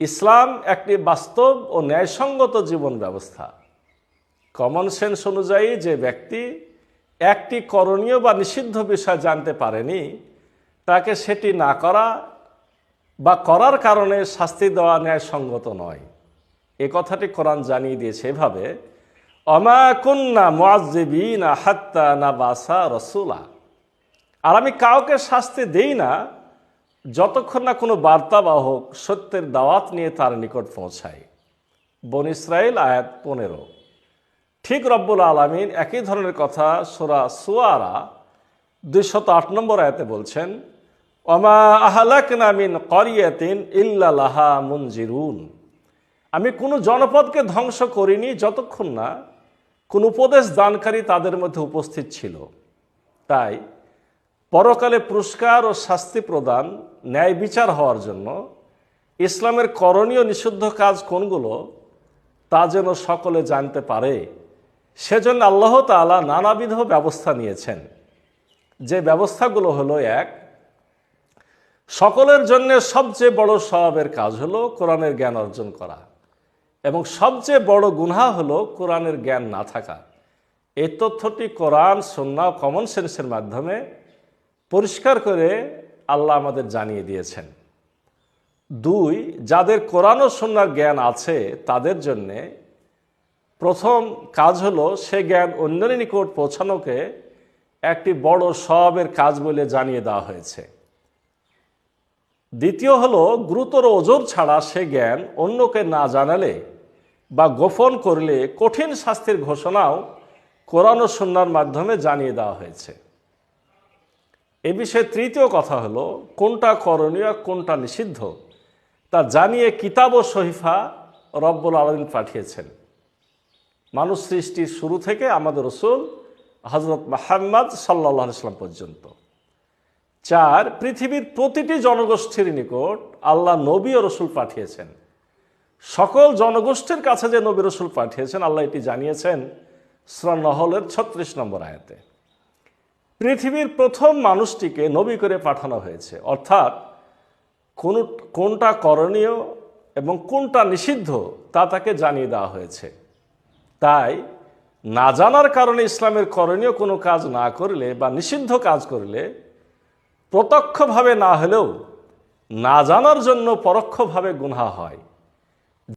ইসলাম একটি বাস্তব ও ন্যায়সঙ্গত জীবন ব্যবস্থা। কমন সেন্স অনুযায়ী যে ব্যক্তি একটি করণীয় বা নিষিদ্ধ বিষয় জানতে পারেনি, তাকে সেটি না করা বা করার কারণে শাস্তি দেওয়া ন্যায়সঙ্গত নয়। এ কথাটি কোরআন জানিয়ে দিয়েছে এভাবে অমাকুন্না মোয়াজিবিনা হাত্তা না বাসা রসুলা। আর আমি কাউকে শাস্তি দেই না যতক্ষণ না কোনো বার্তাবাহক সত্যের দাওয়াত নিয়ে তার নিকট পৌঁছায়। বন ইসরায়েল আয়াত পনেরো। ঠিক রব্বুল আলমিন একই ধরনের কথা সোরা সুয়ারা দুইশত আট নম্বর আয়াতে বলছেন অমা আহলাক নামিন করিয়াতিন ইল্লাহা মুনজিরুন। আমি কোনো জনপদকে ধ্বংস করিনি যতক্ষণ না কোন উপদেশ দানকারী তাদের মধ্যে উপস্থিত ছিল। তাই পরকালে পুরস্কার ও শাস্তি প্রদান, ন্যায় বিচার হওয়ার জন্য ইসলামের করণীয় নিষিদ্ধ কাজ কোনগুলো তা যেন সকলে জানতে পারে, সেজন্য আল্লাহ তাআলা নানাবিধ ব্যবস্থা নিয়েছেন। যে ব্যবস্থাগুলো হলো এক, সকলের জন্য সবচেয়ে বড় স্বভাবের কাজ হলো কোরআনের জ্ঞান অর্জন করা, এবং সবচেয়ে বড় গুনহা হলো কোরআনের জ্ঞান না থাকা। এই তথ্যটি কোরআন সন্না কমন সেন্সের মাধ্যমে পরিষ্কার করে আল্লাহ আমাদের জানিয়ে দিয়েছেন। দুই, যাদের কোরআন ও সন্ন্যার জ্ঞান আছে, তাদের জন্যে প্রথম কাজ হলো সে জ্ঞান অন্যের নিকট পৌঁছানোকে একটি বড় সবের কাজ বলে জানিয়ে দেওয়া হয়েছে। দ্বিতীয় হলো, গুরুতর ওজোর ছাড়া সে জ্ঞান অন্যকে না জানালে বা গোপন করলে কঠিন শাস্তির ঘোষণাও কোরআন ও সন্ন্যার মাধ্যমে জানিয়ে দেওয়া হয়েছে। এ বিষয়ে তৃতীয় কথা হলো, কোনটা করণীয়, কোনটা নিষিদ্ধ, তা জানিয়ে কিতাব ও শহীফা রব্বুল আলমিন পাঠিয়েছেন। মানুষ সৃষ্টির শুরু থেকে আমাদের রসুল হজরত মাহাম্মদ সাল্লাহ ইসলাম পর্যন্ত। চার, পৃথিবীর প্রতিটি জনগোষ্ঠীর নিকট আল্লাহ নবী ও রসুল পাঠিয়েছেন। সকল জনগোষ্ঠীর কাছে যে নবী রসুল পাঠিয়েছেন, আল্লাহ এটি জানিয়েছেন শ্রনহলের ছত্রিশ নম্বর আয়াতে। পৃথিবীর প্রথম মানুষটিকে নবী করে পাঠানো হয়েছে। অর্থাৎ কোন, কোনটা করণীয় এবং কোনটা নিষিদ্ধ তা তাকে জানিয়ে দেওয়া হয়েছে। তাই না জানার কারণে ইসলামের করণীয় কোনো কাজ না করলে বা নিষিদ্ধ কাজ করলে প্রত্যক্ষভাবে না হলেও না জানার জন্য পরোক্ষভাবে গুনহা হয়।